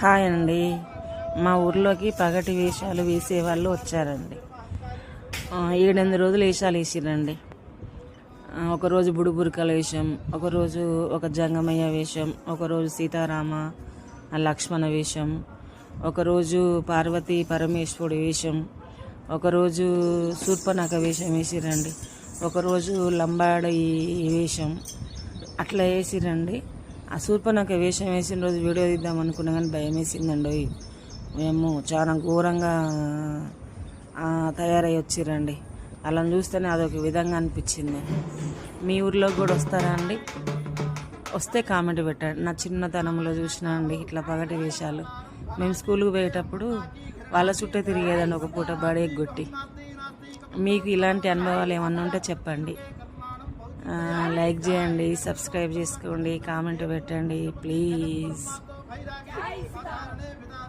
Hi అండి మా ఊర్లోకి పగటి వేషాలు వేసేవాళ్ళు వచ్చారండి. ఏడెనిమిది రోజులు వేషాలు వేసిరండి. ఒకరోజు బుడుబురుకల వేషం ఒకరోజు ఒక జంగమయ్య వేషం ఒకరోజు సీతారామ లక్ష్మణ వేషం ఒకరోజు పార్వతి పరమేశ్వరుడు వేషం ఒకరోజు శూర్పనక వేషం వేసిరండి ఒకరోజు లంబాడి వేషం అట్లా వేసిరండి. ఆ నాకు వేషం వేసిన రోజు వీడియో తీద్దాం అనుకున్నా కానీ భయం వేసిందండి. మేము చాలా ఘోరంగా తయారై వచ్చిరండి. అలా చూస్తేనే అదొక విధంగా అనిపించింది. మీ ఊర్లోకి కూడా వస్తారా అండి? వస్తే కామెంట్ పెట్టండి. నా చిన్నతనంలో చూసినా అండి ఇట్లా పగటి వేషాలు. మేము స్కూల్కి పోయేటప్పుడు వాళ్ళ చుట్టే తిరిగేదండి ఒక పూట బడి ఎగ్గొట్టి మీకు ఇలాంటి అనుభవాలు ఏమన్నా ఉంటే చెప్పండి. లైక్ చేయండి సబ్స్క్రైబ్ చేసుకోండి కామెంట్ పెట్టండి ప్లీజ్.